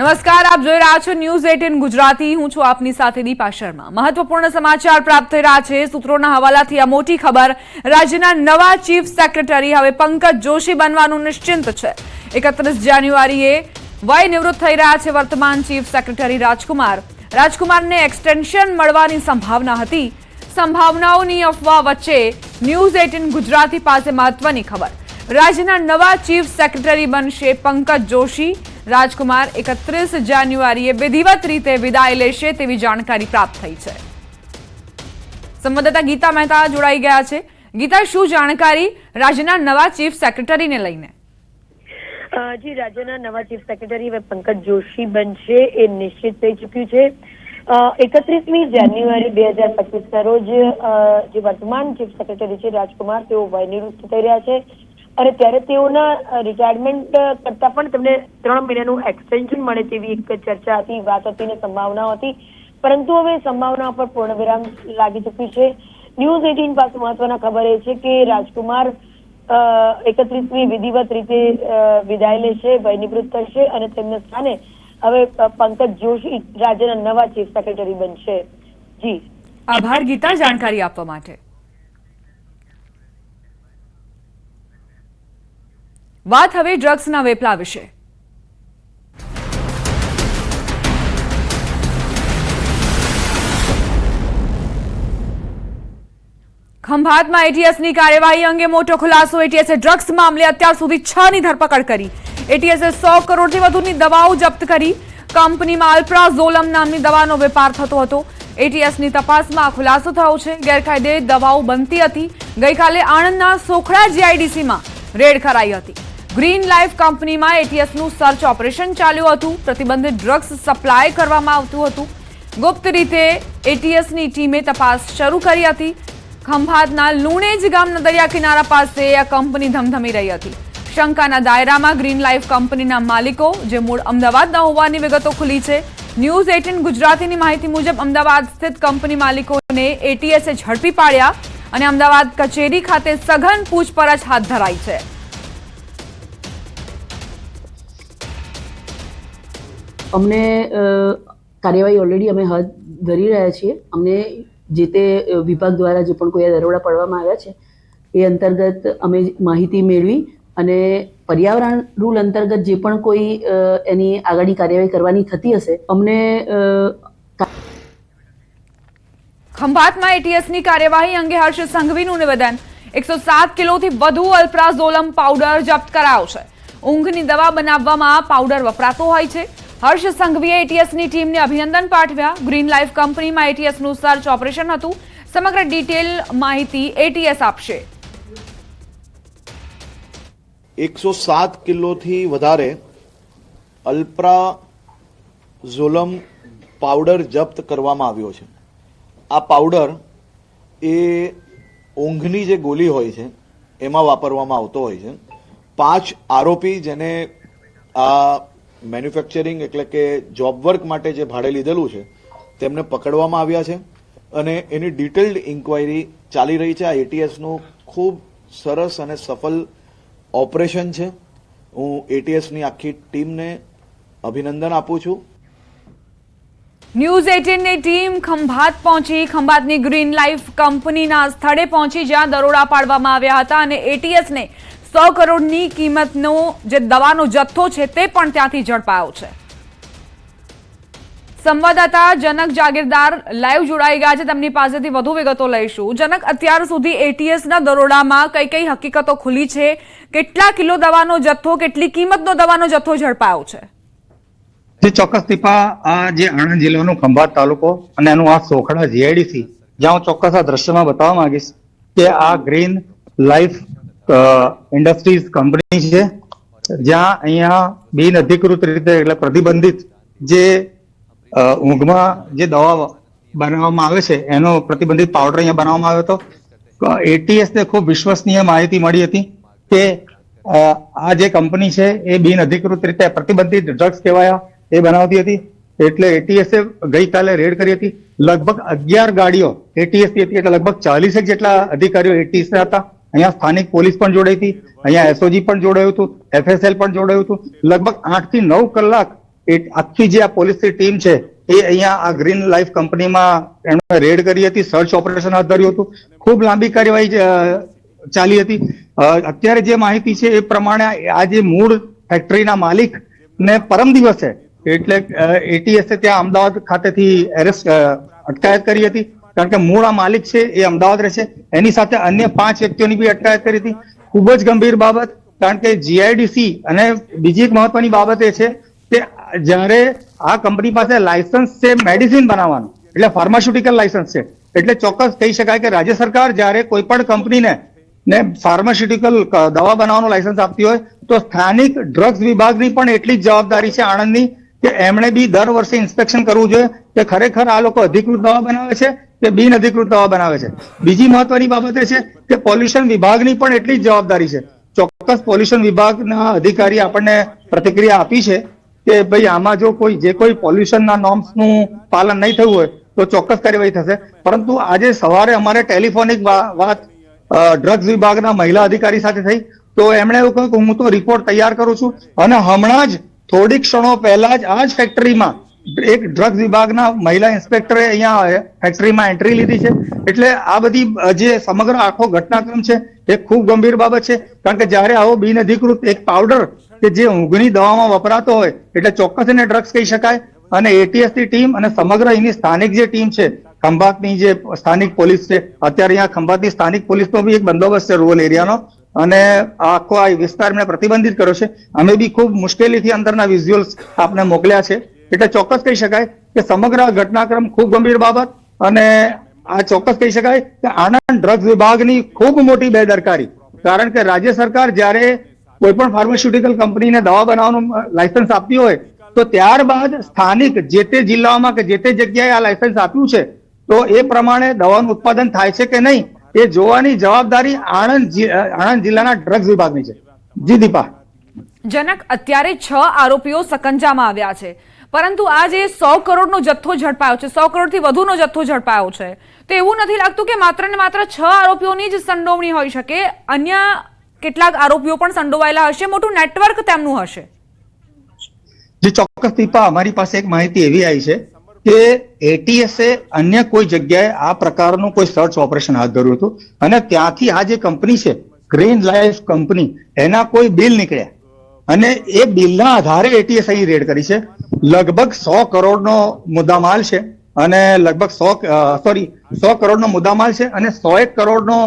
નમસ્કાર, આપ જોઈ રહ્યા છો ન્યૂઝ એટીન ગુજરાતી. હું છું આપની સાથે દીપા શર્મા. મહત્વપૂર્ણ સમાચાર પ્રાપ્ત થઈ રહ્યા છે સૂત્રોના હવાલાથી આ મોટી ખબર. રાજ્યના નવા ચીફ સેક્રેટરી હવે પંકજ જોશી બનવાનું નિશ્ચિંત છે. એકત્રીસ જાન્યુઆરીએ વય નિવૃત્ત થઈ રહ્યા છે વર્તમાન ચીફ સેક્રેટરી રાજકુમાર. રાજકુમારને એક્સટેન્શન મળવાની સંભાવના હતી. સંભાવનાઓની અફવા વચ્ચે ન્યૂઝ એટીન ગુજરાતી પાસે મહત્વની ખબર. રાજ્યના નવા ચીફ સેક્રેટરી બનશે પંકજ જોશી. રાજકુમાર એકત્રીસ જાન્યુઆરીએ વિધિવત રીતે વિદાય લેશે તેવી જાણકારી પ્રાપ્ત થઈ છે. સંવાદદાતા ગીતા મહેતા જોડાઈ ગયા છે. ગીતા, શું જાણકારી રાજ્યના નવા ચીફ સેક્રેટરીને લઈને? જી, રાજ્યના નવા ચીફ સેક્રેટરી હવે પંકજ જોશી બનશે એ નિશ્ચિત થઈ ચૂક્યું છે. એકત્રીસમી જાન્યુઆરી બે હજાર પચીસના રોજ જે વર્તમાન ચીફ સેક્રેટરી છે રાજકુમાર, તેઓ વયનિવૃત્ત થઈ રહ્યા છે. અને ત્યારે તેઓના રિટાયરમેન્ટ કરતા પણ તેમને ત્રણ મહિનાનું એક્સટેન્શન મળે તેવી એક ચર્ચા હતી, વાત હતી ને સંભાવનાઓ હતી. પરંતુ હવે સંભાવના પર પૂર્ણ વિરામ લાગી ચૂક્યું છે. ન્યૂઝ એટીન પાસે મહત્વના ખબર એ છે કે રાજકુમાર એકત્રીસમી વિધિવત રીતે વિદાય લેશે નિવૃત્ત થશે અને તેમના સ્થાને હવે પંકજ જોશી રાજ્યના નવા ચીફ સેક્રેટરી બનશે. જી. આભાર, ગીતા, જાણકારી આપવા માટે. વાત હવે ડ્રગ્સના વેપલા વિશે. ખંભાતમાં એટીએસની કાર્યવાહી અંગે મોટો ખુલાસો. એટીએસે ડ્રગ્સ મામલે અત્યાર સુધી છ ની ધરપકડ કરી. એટીએસે સો કરોડથી વધુની દવાઓ જપ્ત કરી. કંપનીમાં અલ્પ્રાઝોલમ નામની દવાનો વેપાર થતો હતો. એટીએસની તપાસમાં ખુલાસો થયો છે. ગેરકાયદે દવાઓ બનતી હતી. ગઈકાલે આણંદના સોખડા જીઆઈડીસીમાં રેડ કરાઈ હતી. ગ્રીન લાઈફ કંપનીમાં એટીએસનું સર્ચ ઓપરેશન ચાલ્યું હતું. પ્રતિબંધિત ડ્રગ્સ સપ્લાય કરવામાં આવતું હતું. ગુપ્ત રીતે એટીએસની ટીમે તપાસ શરૂ કરી હતી. ખંભાતના લુણેજ ગામના દરિયા કિનારા પાસે આ કંપની ધમધમી રહી હતી. શંકાના દાયરામાં ગ્રીન લાઈફ કંપનીના માલિકો, જે મૂળ અમદાવાદના હોવાની વિગતો ખુલી છે. ન્યૂઝ એટીન ગુજરાતીની માહિતી મુજબ અમદાવાદ સ્થિત કંપની માલિકોને એટીએસે ઝડપી પાડ્યા અને અમદાવાદ કચેરી ખાતે સઘન પૂછપરછ હાથ ધરાઈ છે. અમને કાર્યવાહી ઓલરેડી અમે હાથ ધરી રહ્યા છીએ. અમને જે તે વિભાગ દ્વારા જે પણ કોઈ દરોડા પાડવામાં આવ્યા છે, એ અંતર્ગત અમે માહિતી મેળવી અને પર્યાવરણ રૂલ અંતર્ગત જે પણ કોઈ એની આગળની કાર્યવાહી કરવાની થતી હશે, અમને ખંભાતમાં એટીએસની કાર્યવાહી અંગે હર્ષ સંઘવીનું નિવેદન. એકસો સાત કિલોથી વધુ અલ્પ્રાઝોલમ પાવડર જપ્ત કરાયો છે. ઊંઘની દવા બનાવવામાં પાવડર વપરાતો હોય છે. હર્ષ સંઘવીએ એટીએસની ટીમને અભિનંદન પાઠવ્યા. ગ્રીન લાઈફ કંપનીમાં એટીએસનું સર્ચ ઓપરેશન હતું. સમગ્ર ડિટેલ માહિતી એટીએસ આપશે. એકસો સાત કિલોથી વધારે અલ્પ્રા ઝોલમ પાવડર જપ્ત કરવામાં આવ્યો છે. આ પાવડર એ ઊંઘની જે ગોલી હોય છે, એમાં વાપરવામાં આવતો હોય છે. પાંચ આરોપી જેને આ મેન્યુફેક્ચરિંગ એટલે કે જોબ વર્ક માટે જે ભાડે લીધેલું છે, તેમને પકડવામાં આવ્યા છે અને એની ડિટેલ્ડ ઇન્ક્વાયરી ચાલી રહી છે. આ એટીએસનું ખૂબ સરસ અને સફળ ઓપરેશન છે. હું એટીએસની આખી ટીમને અભિનંદન આપું છું. ન્યૂઝ એટીનની ટીમ ખંભાત પહોંચી. ખંભાતની ગ્રીન લાઈફ કંપનીના સ્થળે પહોંચી, જ્યાં દરોડા પાડવામાં આવ્યા હતા અને એટીએસને સો કરોડની કિંમતનો જે દવાનો જથ્થો છે તે પણ ત્યાંથી ઝડપાયો છે. સંવાદદાતા જનક જાગીરદાર લાઈવ જોડાઈ ગયા છે. તેમની પાસેથી વધુ વિગતો લઈશું. જનક, અત્યાર સુધી એટીએસના દરોડામાં કઈ કઈ હકીકતો ખુલી છે? કેટલા કિલો દવાનો જથ્થો, કેટલી કિંમતનો દવાનો જથ્થો ઝડપાયો છે? જે ચોક્કસ દીપા આ જે આણંદ જિલ્લાનો ખંભાત તાલુકો અને એનું આ સોખડા જીઆઈડીસી જ્યાં હું ચોક્કસ આ દ્રશ્યમાં બતાવવા માંગીશ કે આ ગ્રીન લાઈફ ઇન્ડસ્ટ્રીઝ કંપની છે, જ્યાં અહીંયા બિન અધિકૃત રીતે એટલે પ્રતિબંધિત જે ઊંઘમાં જે દવા બનાવવામાં આવે છે, એનો પ્રતિબંધિત પાવડર અહીંયા બનાવવામાં આવ્યો હતો. એટીએસ ને ખૂબ વિશ્વસનીય માહિતી મળી હતી કે આ જે કંપની છે, એ બિન અધિકૃત રીતે પ્રતિબંધિત ડ્રગ્સ કહેવાયા, એ બનાવતી હતી. એટલે એટીએસે ગઈકાલે રેડ કરી હતી. લગભગ અગિયાર ગાડીઓ એટીએસ હતી, એટલે લગભગ ચાલીસેક જેટલા અધિકારીઓ એટીએસ હતા. અહીંયા સ્થાનિક પોલીસ પણ જોડાઈ હતી, અહીંયા એસઓજી પણ જોડાયું હતું એફએસએલ પણ જોડાયું હતું. લગભગ આઠથી નવ કલાક આખી જે આ પોલીસની ટીમ છે, એ અહીંયા આ ગ્રીન લાઈફ કંપનીમાં એમણે રેડ કરી હતી, સર્ચ ઓપરેશન હાથ ધર્યું હતું. ખૂબ લાંબી કાર્યવાહી ચાલી હતી. અત્યારે જે માહિતી છે એ પ્રમાણે આ જે મૂળ ફેક્ટરીના માલિક ને પરમ દિવસે, એટલે એટીએસે ત્યાં અમદાવાદ ખાતેથી એરેસ્ટ અટકાયત કરી હતી. કારણ કે મૂળ આ માલિક છે, એ અમદાવાદ રહે છે. એની સાથે અન્ય પાંચ વ્યક્તિઓની બી અટકાયત કરી હતી. ખૂબ જ ગંભીર બાબત, કારણ કે જીઆઈડીસી અને બીજી એક મહત્વની બાબત એ છે કે જ્યારે આ કંપની પાસે લાયસન્સ છે, મેડિસિન બનાવવાનું, એટલે ફાર્માસ્યુટિકલ લાયસન્સ છે, એટલે ચોક્કસ કહી શકાય કે રાજ્ય સરકાર જ્યારે કોઈ પણ કંપનીને, ને ફાર્માસ્યુટિકલ દવા બનાવવાનું લાયસન્સ આપતી હોય, તો સ્થાનિક ડ્રગ્સ વિભાગની પણ એટલી જ જવાબદારી છે આણંદની કે એમણે બી દર વર્ષે ઇન્સ્પેક્શન કરવું જોઈએ કે ખરેખર આ લોકો અધિકૃત દવા બનાવે છે કે બિન અધિકૃત દવા બનાવે છે. બીજી મહત્વની બાબત એ છે કે પોલ્યુશન વિભાગની પણ એટલી જ જવાબદારી છે. ચોક્કસ પોલ્યુશન વિભાગના અધિકારી આપણને પ્રતિક્રિયા આપી છે કે ભાઈ આમાં જો કોઈ, જે કોઈ પોલ્યુશનના નોર્મ્સનું પાલન નહીં થયું હોય તો ચોક્કસ કાર્યવાહી થશે. પરંતુ આજે સવારે અમારે ટેલિફોનિક વાત ડ્રગ્સ વિભાગના મહિલા અધિકારી સાથે થઈ. તો એમણે એવું કહ્યું કે હું તો રિપોર્ટ તૈયાર કરું છું. અને હમણાં જ થોડીક ક્ષણો પહેલા જ આ જ ફેક્ટરીમાં એક ડ્રગ્સ વિભાગના મહિલા ઇન્સ્પેક્ટરે અહીંયા ફેક્ટરીમાં એન્ટ્રી લીધી છે. એટલે આ બધી જે સમગ્ર આખો ઘટનાક્રમ છે, એ ખૂબ ગંભીર બાબત છે. કારણ કે જ્યારે આવો બિનઅધિકૃત એક પાવડર કે જે ઊંઘની દવામાં વપરાતો હોય, એટલે ચોક્કસ એને ડ્રગ્સ કહી શકાય. અને એટીએસની ટીમ અને સમગ્ર એની સ્થાનિક જે ટીમ છે, ખંભાતની જે સ્થાનિક પોલીસ છે, અત્યારે અહીંયા ખંભાતની સ્થાનિક પોલીસનો બી એક બંદોબસ્ત છે રૂરલ એરિયાનો અને આખો આ વિસ્તાર મેં પ્રતિબંધિત કર્યો છે. અમે બી ખૂબ મુશ્કેલીથી અંદરના વિઝ્યુઅલ્સ આપને મોકલ્યા છે. એટલે ચોક્કસ કહી શકાય કે સમગ્ર ઘટનાક્રમ ખૂબ ગંભીર બાબત અને આ ચોક્કસ કહી શકાય કે આણંદ ડ્રગ્સ વિભાગની ખૂબ મોટી બેદરકારી. કારણ કે રાજ્ય સરકાર જ્યારે કોઈ પણ ફાર્માસ્યુટિકલ કંપનીને દવા બનાવવાનું લાયસન્સ આપતી હોય, તો ત્યારબાદ સ્થાનિક જે તે જિલ્લાઓમાં કે જે તે જગ્યાએ આ લાયસન્સ આપ્યું છે, તો એ પ્રમાણે દવાનું ઉત્પાદન થાય છે કે નહીં, એ જોવાની જવાબદારી આણંદ આણંદ જિલ્લાના ડ્રગ્સ વિભાગની છે. જી દીપા. જનક, અત્યારે છ આરોપીઓ સકંજામાં આવ્યા છે. પરંતુ આજે સો સો કરોડનો જથ્થો ઝડપાયો છે, સો કરોડથી વધુનો જથ્થો ઝડપાયો છે, તો એવું નથી લાગતું કે માત્ર ને માત્ર છ આરોપીઓની જ સંડોવણી હોઈ શકે, અન્ય કેટલાક આરોપીઓ પણ સંડોવાયેલા હશે, મોટું નેટવર્ક તેમનું હશે. જે, ચોક્કસ દીપા, અમારી પાસે એક માહિતી એવી આવી છે કે એટીએસે અન્ય કોઈ જગ્યાએ આ પ્રકારનું કોઈ સર્ચ ઓપરેશન હાથ ધર્યું હતું અને ત્યાંથી આ જે કંપની છે ગ્રીન લાઈફ કંપની એના કોઈ બિલ નીકળ્યા. અને એ બિલના આધારે એટીએસ અહીં રેડ કરી છે. લગભગ સો કરોડનો મુદ્દામાલ છે અને લગભગ સો સોરી સો કરોડનો મુદ્દામાલ છે અને સો એક કરોડનો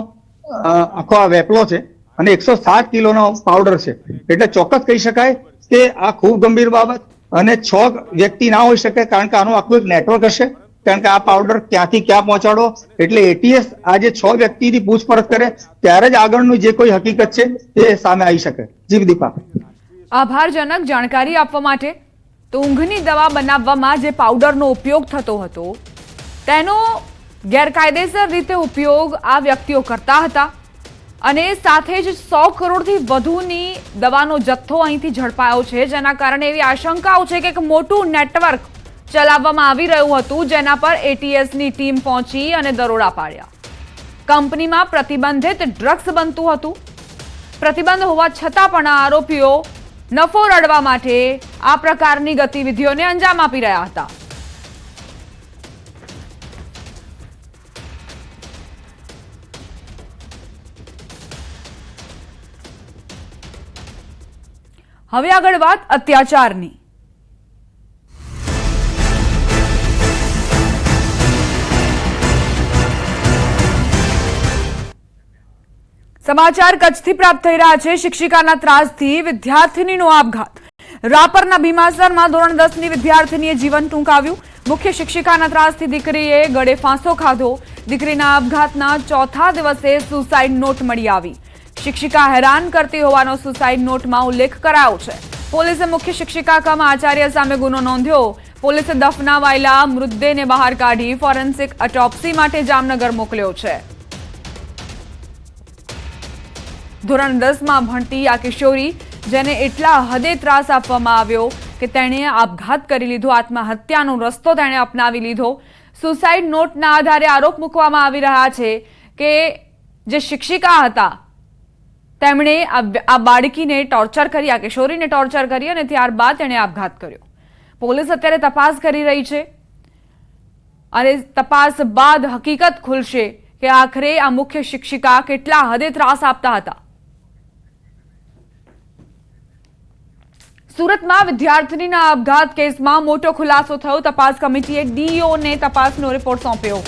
આખો આ વેપલો છે અને એકસો સાત કિલોનો પાવડર છે. એટલે ચોક્કસ કહી શકાય કે આ ખૂબ ગંભીર બાબત અને છ વ્યક્તિ ના હોઈ શકે કારણ કે આનું આખું એક નેટવર્ક હશે. કારણ કે આ પાવડર ક્યાંથી ક્યાં પહોંચાડો? એટલે એટીએસ આજે છ વ્યક્તિની પૂછપરછ કરે ત્યારે જ આગળનું જે કોઈ હકીકત છે એ સામે આવી શકે. જી દીપા આભારજનક જાણકારી આપવા માટે તો ઊંઘની દવા બનાવવામાં જે પાવડરનો ઉપયોગ થતો હતો, તેનો ગેરકાયદેસર રીતે ઉપયોગ આ વ્યક્તિઓ કરતા હતા અને સાથે જ સો કરોડથી વધુની દવાનો જથ્થો અહીંથી ઝડપાયો છે, જેના કારણે એવી આશંકાઓ છે કે એક મોટું નેટવર્ક ચલાવવામાં આવી રહ્યું હતું, જેના પર એટીએસની ટીમ પહોંચી અને દરોડા પાડ્યા. કંપનીમાં પ્રતિબંધિત ડ્રગ્સ બનતું હતું. પ્રતિબંધ હોવા છતાં પણ આરોપીઓ નફો રડવા માટે આ પ્રકારની ગતિવિધિઓને અંજામ આપી રહ્યા હતા. હવે આગળ વાત અત્યાચારની. સમાચાર કચ્છથી પ્રાપ્ત થઈ રહ્યા છે. શિક્ષિકાના ત્રાસથી વિદ્યાર્થિનીનો આપઘાત. રાપરના ભીમાસરમાં ધોરણ દસની વિદ્યાર્થિનીએ જીવન ટૂંકાવ્યું. મુખ્ય શિક્ષિકાના ત્રાસથી દીકરીએ ગળે ફાંસો ખાધો. દીકરીના આપઘાતના ચોથા દિવસે સુસાઇડ નોટ મળી આવી. શિક્ષિકા હેરાન કરતી હોવાનો સુસાઇડ નોટમાં ઉલ્લેખ કરાયો છે. પોલીસે મુખ્ય શિક્ષિકા કમ આચાર્ય સામે ગુનો નોંધ્યો. પોલીસે દફનાવાયેલા મૃતદેહને બહાર કાઢી ફોરેન્સિક અટોપ્સી માટે જામનગર મોકલ્યો છે. ધોરણ દસમાં ભણતી આ કિશોરી, જેને એટલા હદે ત્રાસ આપવામાં આવ્યો કે તેણે આપઘાત કરી લીધો, આત્મહત્યાનો રસ્તો તેણે અપનાવી લીધો. સુસાઇડ નોટના આધારે આરોપ મૂકવામાં આવી રહ્યા છે કે જે શિક્ષિકા હતા, તેમણે આ બાળકીને ટોર્ચર કરી, આ કિશોરીને ટોર્ચર કરી અને ત્યારબાદ તેણે આપઘાત કર્યો. પોલીસ અત્યારે તપાસ કરી રહી છે. અને તપાસ બાદ હકીકત ખુલશે કે આખરે આ મુખ્ય શિક્ષિકા કેટલા હદે ત્રાસ આપતા હતા. સુરતમાં વિદ્યાર્થીનીના આપઘાત કેસમાં મોટો ખુલાસો થયો. તપાસ કમિટીએ ડીઈઓને તપાસનો રિપોર્ટ સોંપ્યો.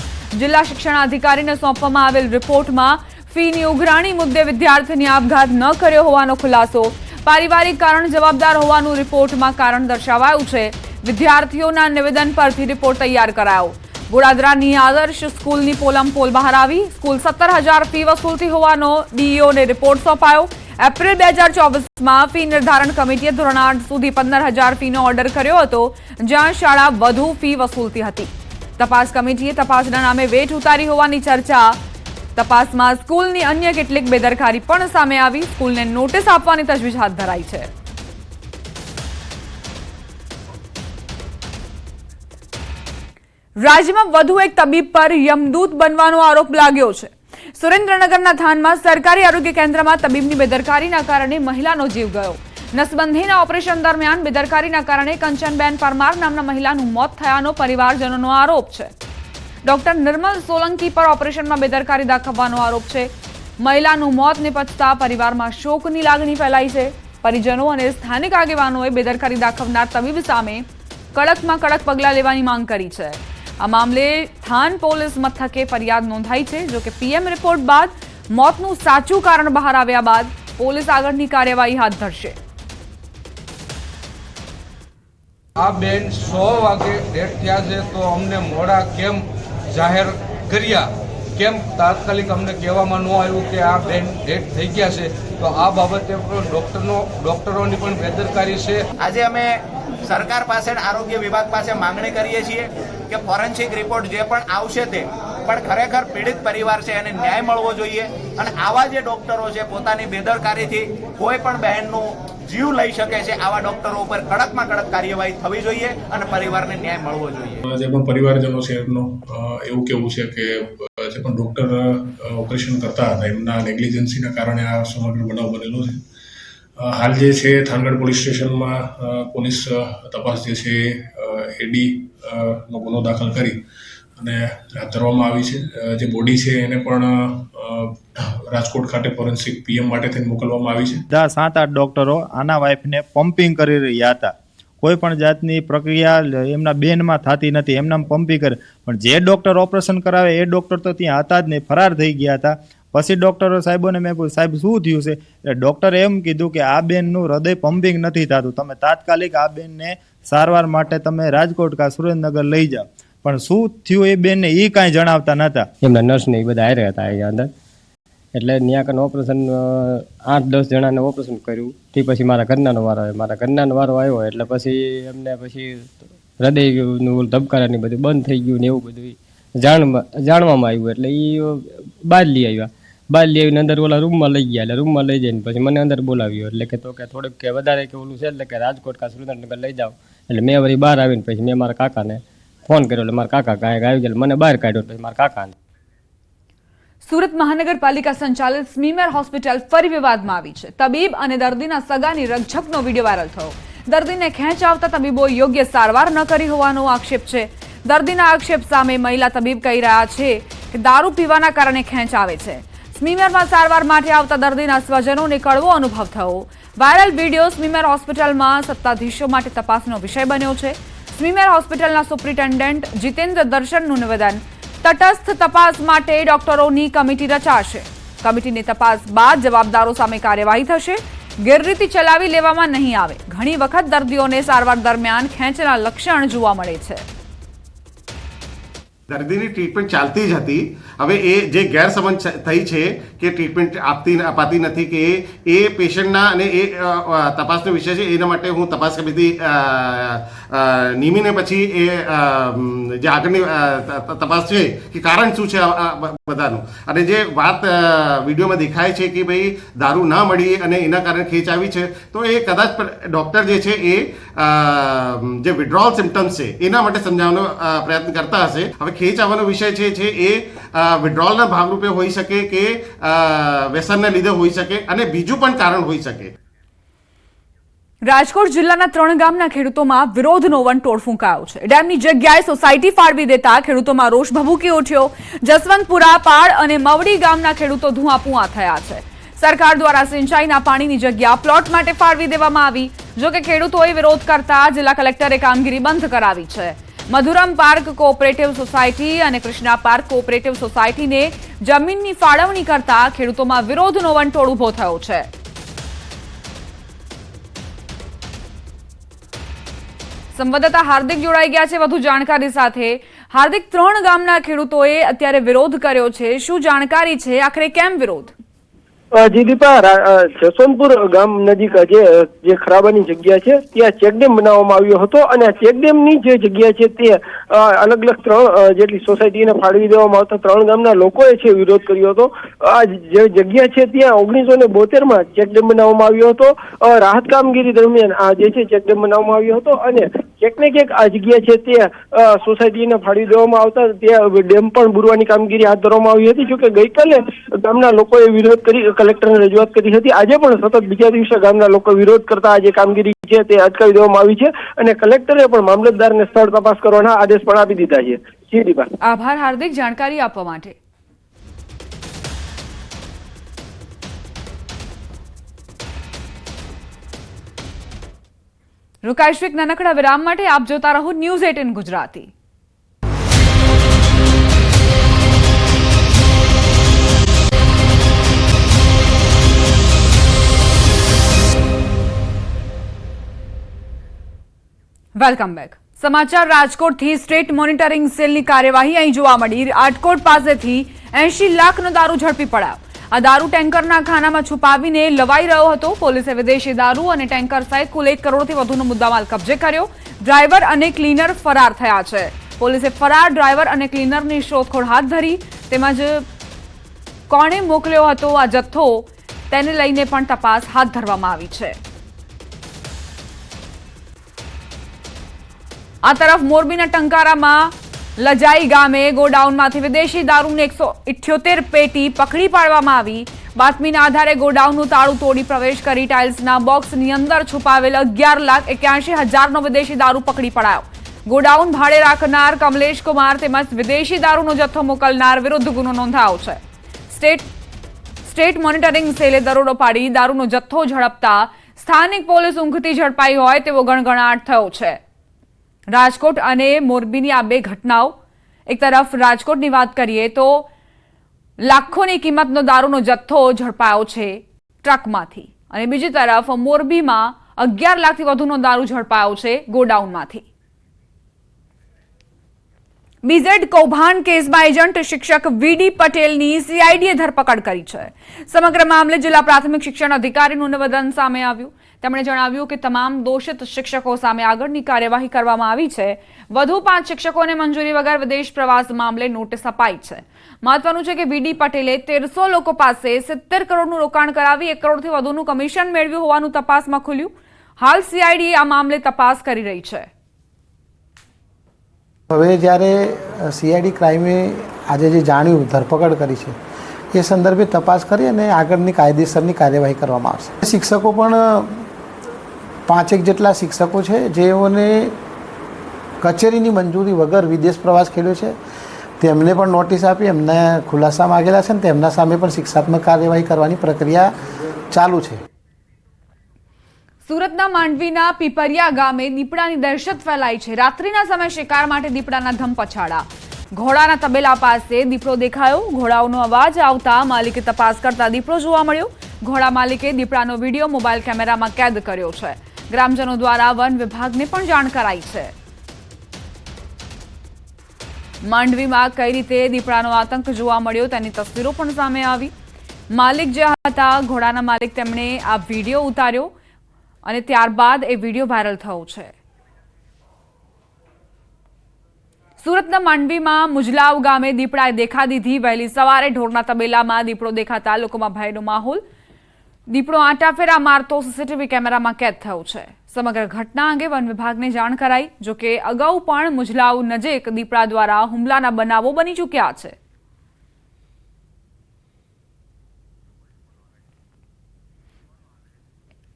જિલ્લા શિક્ષણાધિકારીને સોંપવામાં આવેલ રિપોર્ટમાં ફીની ઉઘરાણી મુદ્દે વિદ્યાર્થીની આપઘાત ન કર્યો હોવાનો ખુલાસો. પારિવારિક કારણ જવાબદાર હોવાનું રિપોર્ટમાં કારણ દર્શાવાયું છે. વિદ્યાર્થીઓના નિવેદન પરથી રિપોર્ટ તૈયાર કરાયો. ગોડાદરાની આદર્શ સ્કૂલની પોલમ પોલ બહાર આવી. સ્કૂલ સત્તર હજાર ફી વસૂલતી હોવાનો ડીઈઓને રિપોર્ટ સોંપાયો. એપ્રિલ બે હજાર ચોવીસમાં ફી નિર્ધારણ કમિટીએ ધોરણ આઠ સુધી પંદર હજાર ફીનો ઓર્ડર કર્યો હતો, જ્યાં શાળા વધુ ફી વસૂલતી હતી. તપાસ કમિટીએ તપાસના નામે વેઠ ઉતારી હોવાની ચર્ચા, તપાસમાં સ્કૂલની અન્ય કેટલીક બેદરકારી પણ સામે આવી, સ્કૂલને નોટિસ આપવાની તજવીજ હાથ ધરાઈ છે. રાજ્યમાં વધુ એક તબીબ પર યમદૂત બનવાનો આરોપ લાગ્યો છે. સુરેન્દ્રનગરના થાનમાં સરકારી આરોગ્ય કેન્દ્રમાં તબીબની બેદરકારીના કારણે મહિલાનો જીવ ગયો. નસબંધીના ઓપરેશન દરમિયાન બેદરકારીના કારણે કંચનબેન પરમાર નામના મહિલાનું મોત થયાનો પરિવારજનોનો આરોપ છે. ડોક્ટર નિર્મલ સોલંકી પર ઓપરેશનમાં બેદરકારી દાખવવાનો આરોપ છે. મહિલાનું મોત નિપજતા પરિવારમાં શોકની લાગણી ફેલાઈ છે. પરિજનો અને સ્થાનિક આગેવાનોએ બેદરકારી દાખવનાર તબીબ સામે કડકમાં કડક પગલાં લેવાની માંગ કરી છે. આ મામલે થાન પોલીસ મથકે ફરિયાદ નોંધાઈ છે જો કે પીએમ રિપોર્ટ બાદ મોતનું સાચું કારણ બહાર આવ્યા બાદ પોલીસ આગળની કાર્યવાહી હાથ ધરશે. આ બેન સો વાગે ડેટ થયા છે તો અમને મોડા કેમ જાહેર કર્યા? કેમ તાત્કાલિક અમને કહેવામાં ન આવ્યું કે આ બેન ડેટ થઈ ગયા છે? તો આ બાબતે પણ ડોક્ટરોની ડૉક્ટરોની પણ બેદરકારી છે. આજે અમે સરકાર પાસે આરોગ્ય વિભાગ પાસે માંગણી કરીએ છીએ કે ફોરેન્સિક રિપોર્ટ જે પણ આવશે તે. પણ ખરેખર પીડિત પરિવાર છે એને ન્યાય મળવો જોઈએ અને આવા જે ડોક્ટરો છે પોતાની બેદરકારીથી કોઈ પણ બહેનનું જીવ લઈ શકે છે, આવા ડોક્ટરો ઉપર કડકમાં કડક કાર્યવાહી થવી જોઈએ અને પરિવારને ન્યાય મળવો જોઈએ. જે પણ પરિવારજનો છે એમનું એવું કેવું છે કે જે પણ ડૉક્ટર ઓપરેશન કરતા હતા, એમના નેગ્લિજન્સીના કારણે આ સમગ્ર બનાવ બનેલો છે? હાલ જે છે થાનગઢ પોલીસ સ્ટેશનમાં પોલીસ તપાસ જે છે એડી નો ગુનો દાખલ કરી અને હાથ ધરવામાં આવી છે. જે બોડી છે એને પણ રાજકોટ ખાતે ફોરેન્સિક પીએમ માટે થઈને મોકલવામાં આવી છે. બધા સાત આઠ ડોક્ટરો આના વાઈફને પમ્પિંગ કરી રહ્યા હતા. કોઈ પણ જાતની પ્રક્રિયા એમના બેનમાં થતી નથી એમના પમ્પિંગ કરે. પણ જે ડોક્ટર ઓપરેશન કરાવે, એ ડોક્ટર તો ત્યાં હતા જ નહીં, ફરાર થઈ ગયા હતા. પછી ડૉક્ટરો સાહેબોને મેં પૂછ્યું, સાહેબ, શું થયું છે? એટલે ડૉક્ટરે એમ કીધું કે, આ બેનનું હૃદય પમ્પિંગ નથી થતું. તમે તાત્કાલિક આ બેનને સારવાર માટે તમે રાજકોટ કા સુરેન્દ્રનગર લઈ જાઓ. પણ શું થયું એ બેનને એ કાંઈ જણાવતા નહોતા એમના નર્સને એ બધા હારે હતા અહીંયા અંદર. એટલે ત્યાં ઓપરેશન આઠ દસ જણાને ઓપરેશન કર્યું. તે પછી મારા ઘરનાનો વારો આવ્યો. મારા ઘરનાનો વારો આવ્યો એટલે પછી એમને પછી હૃદયનું ધબકારાની બધું બંધ થઈ ગયું ને એવું બધું જાણવા જાણવામાં આવ્યું એટલે એ બહાર લઈ આવ્યા. બહાર લઈ આવીને અંદર ઓલા રૂમમાં લઈ ગયા, એટલે રૂમમાં લઈ જઈને પછી મને અંદર બોલાવ્યો. એટલે કે તો કે થોડુંક કે વધારે કે ઓલું છે એટલે કે રાજકોટ કા સુરેન્દ્રનગર લઈ જાઓ. એટલે મેં વળી બહાર આવીને પછી મેં મારા કાકાને ફોન કર્યો. એટલે મારા કાકા કાંઈક આવી ગયા મને બહાર કાઢ્યો પછી મારા કાકાને. સુરત મહાનગરપાલિકા સંચાલિત સ્મીમેર હોસ્પિટલ ફરી વિવાદમાં આવી છે. તબીબ અને દર્દીના સગાની રકઝકનો વીડિયો વાયરલ થયો. દર્દીને ખેંચ આવતા તબીબો યોગ્ય સારવાર ન કરી હોવાનો આક્ષેપ છે. દર્દીના આક્ષેપ સામે મહિલા તબીબ કહી રહ્યા છે કે દારૂ પીવાના કારણે ખેંચ આવે છે. સ્મીમેરમાં સારવાર માટે આવતા દર્દીના સ્વજનોને કડવો અનુભવ થયો. વાયરલ વીડિયો સ્મીમેર હોસ્પિટલમાં સત્તાધીશો માટે તપાસનો વિષય બન્યો છે. સ્મીમેર હોસ્પિટલના સુપ્રિન્ટેન્ડન્ટ જીતેન્દ્ર દર્શનનું નિવેદન, તટસ્થ તપાસ માટે ડોક્ટરોની કમિટી રચાશે. કમિટીની તપાસ બાદ જવાબદારો સામે કાર્યવાહી થશે. ગેરરીતિ ચલાવી લેવામાં નહીં આવે. ઘણી વખત દર્દીઓને સારવાર દરમિયાન ખેંચના લક્ષણ જોવા મળે છે. દર્દીની ટ્રીટમેન્ટ ચાલતી જ હતી. હવે એ જે ગેરસમજ થઈ છે કે ટ્રીટમેન્ટ આપતી અપાતી નથી કે એ પેશન્ટના અને એ તપાસનો વિષય છે, એના માટે હું તપાસ કમિટી નિમીને પછી એ જે આગળની તપાસ છે કે કારણ શું છે બધાનું. અને જે વાત વિડીયોમાં દેખાય છે કે ભાઈ દારૂ ના મળી અને એના કારણે ખેંચ આવી છે, તો એ કદાચ ડૉક્ટર જે છે એ જે વિડ્રોલ સિમ્ટમ્સ છે, એના માટે સમજાવવાનો પ્રયત્ન કરતા હશે. હવે ખેંચ આવવાનો વિષય છે એ વિડ્રોલના ભાગરૂપે હોઈ શકે કે વ્યસનના લીધે હોઈ શકે અને બીજું પણ કારણ હોઈ શકે. રાજકોટ જિલ્લાના ત્રણ ગામના ખેડૂતોમાં વિરોધનો વંટોળ ફૂંકાયો છે. ડેમની જગ્યાએ સોસાયટી ફાળવી દેતા ખેડૂતોમાં રોષ ભભૂકી ઉઠ્યો. જસવંતપુરા, પાળ અને મવડી ગામના ખેડૂતો ધુઆપુઆ થયા છે. સરકાર દ્વારા સિંચાઈના પાણીની જગ્યા પ્લોટ માટે ફાળવી દેવામાં આવી. જોકે ખેડૂતોએ વિરોધ કરતા જિલ્લા કલેક્ટરે કામગીરી બંધ કરાવી છે. મધુરમ પાર્ક કોઓપરેટિવ સોસાયટી અને કૃષ્ણા પાર્ક કોઓપરેટિવ સોસાયટીને જમીનની ફાળવણી કરતા ખેડૂતોમાં વિરોધનો વંટોળ ઊભો થયો છે. સંવાદદાતા હાર્દિક જોડાઈ ગયા છે વધુ જાણકારી સાથે. હાર્દિક, ત્રણ ગામના ખેડૂતોએ અત્યારે વિરોધ કર્યો છે. શું જાણકારી છે? આખરે કેમ વિરોધ? જી દીપા જસવંતપુર ગામ નજીક જે જે ખરાબાની જગ્યા છે, ત્યાં ચેકડેમ બનાવવામાં આવ્યો હતો અને આ ચેકડેમની જે જગ્યા છે તે અલગ અલગ ત્રણ જેટલી સોસાયટીને ફાળવી દેવામાં આવતા ત્રણ ગામના લોકોએ છે વિરોધ કર્યો હતો. આ જે જગ્યા છે ત્યાં ઓગણીસો ને બોતેરમાં ચેકડેમ બનાવવામાં આવ્યો હતો. રાહત કામગીરી દરમિયાન આ જે છે ચેકડેમ બનાવવામાં આવ્યો હતો અને ક્યાંક ને ક્યાંક આ જગ્યા છે તે સોસાયટીને ફાળવી દેવામાં આવતા ત્યાં ડેમ પણ બુરવાની કામગીરી હાથ ધરવામાં આવી હતી. જોકે ગઈકાલે ગામના લોકોએ વિરોધ કરી કલેક્ટરને રજૂઆત કરી હતી. આજે પણ સતત બીજા દિવસે ગામના લોકો વિરોધ કરતા આ કામગીરી છે તે અટકાવી દેવામાં આવી છે અને કલેક્ટરે પણ મામલતદારને સ્થળ તપાસ કરવાના આદેશ પણ આપી દીધા છે. આભાર. હાર્દિક જાણકારી આપવા માટે. રોકાઈશું એક નાનકડા વિરામ માટે આપ જોતા રહો news eighteen Gujarati. Welcome back સમાચાર, રાજકોટથી સ્ટેટ મોનિટરિંગ સેલની કાર્યવાહી અહીં જોવા મળી. રાજકોટ પાસેથી એંશી લાખનો દારૂ ઝડપી પડાયો આ દારૂ ટેન્કરના ખાનામાં છુપાવીને લવાઈ રહ્યો હતો. પોલીસે વિદેશી દારૂ અને ટેન્કર સહિત કુલ એક કરોડથી વધુનો મુદ્દામાલ કબજે કર્યો. ડ્રાઈવર અને ક્લીનર ફરાર થયા છે. પોલીસે ફરાર ડ્રાઈવર અને ક્લીનરની શોધખોળ હાથ ધરી. તેમજ કોણે મોકલ્યો હતો આ જથ્થો તેને લઈને પણ તપાસ હાથ ધરવામાં આવી છે. આ તરફ મોરબીના ટંકારામાં લજાઈ ગામે ગોડાઉનમાંથી વિદેશી દારૂની એકસો ઇઠ્યોતેર પેટી પકડી પાડવામાં આવી. બાતમીના આધારે ગોડાઉનનું તાળું તોડી પ્રવેશ કરી ટાઇલ્સના બોક્સની અંદર છુપાવેલ અગિયાર લાખ એક્યાસી હજારનો વિદેશી દારૂ પકડી પડાયો. ગોડાઉન ભાડે રાખનાર કમલેશ કુમાર તેમજ વિદેશી દારૂનો જથ્થો મોકલનાર વિરુદ્ધ ગુનો નોંધાયો છે. સ્ટેટ સ્ટેટ મોનિટરિંગ સેલે દરોડો પાડી દારૂનો જથ્થો ઝડપતા સ્થાનિક પોલીસ ઊંઘથી ઝડપાઈ હોય તેવો ગણગણાટ થયો છે. રાજકોટ અને મોરબીની આ બે ઘટનાઓ. એક તરફ રાજકોટની વાત કરીએ તો લાખોની કિંમતનો દારૂનો જથ્થો ઝડપાયો છે ટ્રકમાંથી. અને બીજી તરફ મોરબીમાં અગિયાર લાખથી વધુનો દારૂ ઝડપાયો છે ગોડાઉનમાંથી. બીઝેડ કૌભાંડ કેસમાં એજન્ટ શિક્ષક વીડી પટેલની સીઆઈડીએ ધરપકડ કરી છે. સમગ્ર મામલે જિલ્લા પ્રાથમિક શિક્ષણ અધિકારીનું નિવેદન સામે આવ્યું. તેમણે જણાવ્યું કે તમામ દોષિત શિક્ષકો સામે આગળની કાર્યવાહી કરવામાં આવી છે. વધુ પાંચ શિક્ષકોને મંજૂરી વગર વિદેશ પ્રવાસ મામલે નોટિસ અપાઈ છે. મહત્વનું છે કે વીડી પટેલે તેરસો લોકો પાસે સિત્તેર કરોડનું રોકાણ કરાવી એક કરોડથી વધુનું કમિશન મેળવ્યું હોવાનું તપાસમાં ખુલ્યું. હાલ સીઆઈડી આ મામલે તપાસ કરી રહી છે. હવે જ્યારે સીઆઈડી ક્રાઇમે આજે જે જાણ્યું, ધરપકડ કરી છે, એ સંદર્ભે તપાસ કરી અને આગળની કાયદેસરની કાર્યવાહી કરવામાં આવશે. શિક્ષકો પણ પાંચેક જેટલા શિક્ષકો છે, જેઓને કચેરીની મંજૂરી વગર વિદેશ પ્રવાસ ખેડ્યો છે, તેમને પણ નોટિસ આપી, એમને ખુલાસા માગેલા છે ને તેમના સામે પણ શિક્ષાત્મક કાર્યવાહી કરવાની પ્રક્રિયા ચાલુ છે. સુરતના માંડવીના પીપરિયા ગામે દીપડાની દહેશત ફેલાઈ છે. રાત્રિના સમય શિકાર માટે દીપડાના ધમ પછાડા. ઘોડાના તબેલા પાસે દીપડો દેખાયો. ઘોડાઓનો અવાજ આવતા માલિકે તપાસ કરતા દીપડો જોવા મળ્યો. ઘોડા માલિકે દીપડાનો વીડિયો મોબાઈલ કેમેરામાં કેદ કર્યો છે. ગ્રામજનો દ્વારા વન વિભાગને પણ જાણ કરાઈ છે. માંડવીમાં કઈ રીતે દીપડાનો આતંક જોવા મળ્યો તેની તસવીરો પણ સામે આવી. માલિક જે હતા, ઘોડાના માલિક તેમણે આ વીડિયો ઉતાર્યો અને ત્યારબાદ એ વીડિયો વાયરલ થયો છે. સુરતના માંડવીમાં મુજલાવ ગામે દીપડાએ દેખા દીધી વહેલી સવારે ઢોરના તબેલામાં દીપડો દેખાતા લોકોમાં ભયનો માહોલ દીપડો આંટાફેરા મારતો સીસીટીવી કેમેરામાં કેદ થયો છે. સમગ્ર ઘટના અંગે વન વિભાગને જાણ કરાઈ જોકે અગાઉ પણ મુજલાવ નજીક દીપડા દ્વારા હુમલાના બનાવો બની ચૂક્યા છે.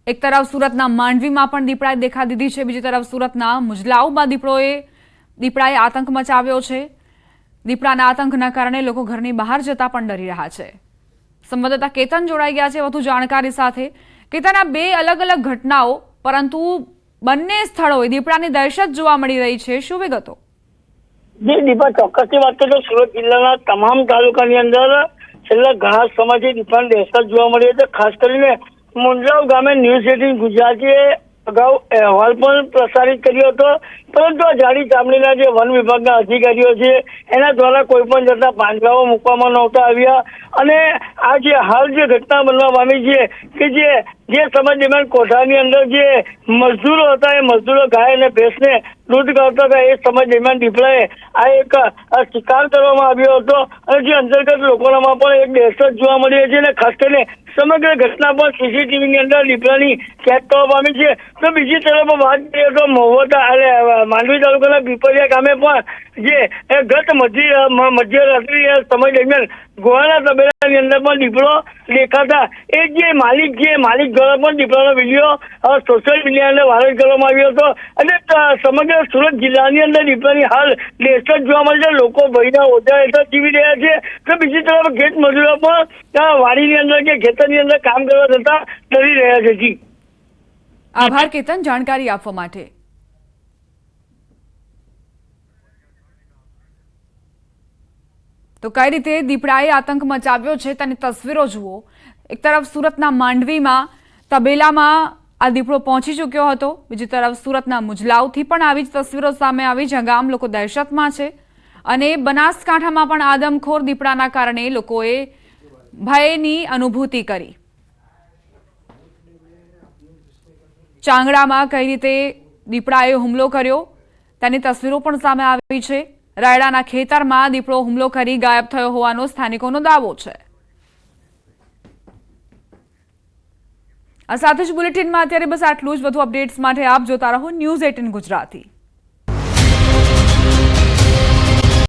એક તરફ સુરતના માંડવીમાં પણ દીપડાએ દેખા દીધી છે, બીજી તરફ સુરતના મુજલાઉમાં દીપડોએ, દીપડાએ આતંક મચાવ્યો છે. દીપડાના આતંકના કારણે લોકો ઘરની બહાર જતા પણ ડરી રહ્યા છે. સંવાદદાતા કેતન જોડાઈ ગયા છે વધુ જાણકારી સાથે. કેતન આ બે અલગ અલગ ઘટનાઓ, પરંતુ બંને સ્થળોએ દીપડાની દહેશત જોવા મળી રહી છે. શું વિગતો? જે દીપા ચોક્કસથી વાત કરીએ તો સુરત જિલ્લાના તમામ તાલુકાની અંદર છેલ્લા ઘણા સમયથી દીપાની દહેશત જોવા મળી છે. ખાસ કરીને મુંદ્રાવ ગામે ન્યૂઝ એટીન ગુજરાતીએ અગાઉ અહેવાલ પણ પ્રસારિત કર્યો હતો પરંતુ આ જાડી ચામડીના જે વન વિભાગના અધિકારીઓ છે, એના દ્વારા કોઈ પણ જાતના પાંજરાઓ મૂકવામાં નહોતા આવ્યા. અને આ જે હાલ જે ઘટના બનવા પામી છે, કે જે જે સમય દરમિયાન કોઠાની અંદર જે મજદૂરો હતા, એ મજદૂરો ગાય અને ભેંસને દૂધ કરતા હતા, એ સમય દરમિયાન દીપડાએ આ એક શિકાર કરવામાં આવ્યો હતો. અને જે અંતર્ગત લોકોનામાં પણ એક દહેશત જોવા મળી છે અને ખાસ કરીને સમગ્ર ઘટના પણ સીસીટીવી ની અંદર દીપડાની કેદ થવા પામી છે. તો બીજી તરફ વાત કરીએ તો મહુવા અને માંડવી તાલુકાના પીપરિયા ગામે પણ જે ગત મધ્ય મધ્યરાત્રિ સમય દરમિયાન ગોવાના તબેલાની અંદર પણ દીપડો દેખાતા. એ જે માલિક જે માલિક દ્વારા પણ દીપડાનો વીડિયો સોશિયલ મીડિયા અંદર વાયરલ કરવામાં આવ્યો હતો. અને સમગ્ર સુરત જિલ્લાની અંદર દીપડાની હાલ દહેશત જોવા મળે છે. લોકો ભયના ઓછા હેઠળ જીવી રહ્યા છે. તો બીજી તરફ ખેત મજૂરો પણ વાડીની અંદર કે ખેતરની અંદર કામ કરવા જતા ડરી રહ્યા છે. જી. આભાર, કેતન. જાણકારી આપવા માટે. તો કઈ રીતે દીપડાએ આતંક મચાવ્યો છે તેની તસવીરો જુઓ. એક તરફ સુરતના માંડવીમાં તબેલામાં આ દીપડો પહોંચી ચૂક્યો હતો. બીજી તરફ સુરતના મુજલાવથી પણ આવી જ તસવીરો સામે આવી જ્યાં ગામ લોકો દહેશતમાં છે. અને બનાસકાંઠામાં પણ આદમખોર દીપડાના કારણે લોકોએ ભયની અનુભૂતિ કરી. ચાંગડામાં કઈ રીતે દીપડાએ હુમલો કર્યો તેની તસવીરો પણ સામે આવી છે. રાયડાના ખેતરમાં દીપડો હુમલો કરી ગાયબ થયો હોવાનો સ્થાનિકોનો દાવો છે. આ સાથે જ બુલેટિનમાં અત્યારે બસ આટલું જ. વધુ અપડેટ્સ માટે આપ જોતા રહો ન્યૂઝ એટીન ગુજરાતી.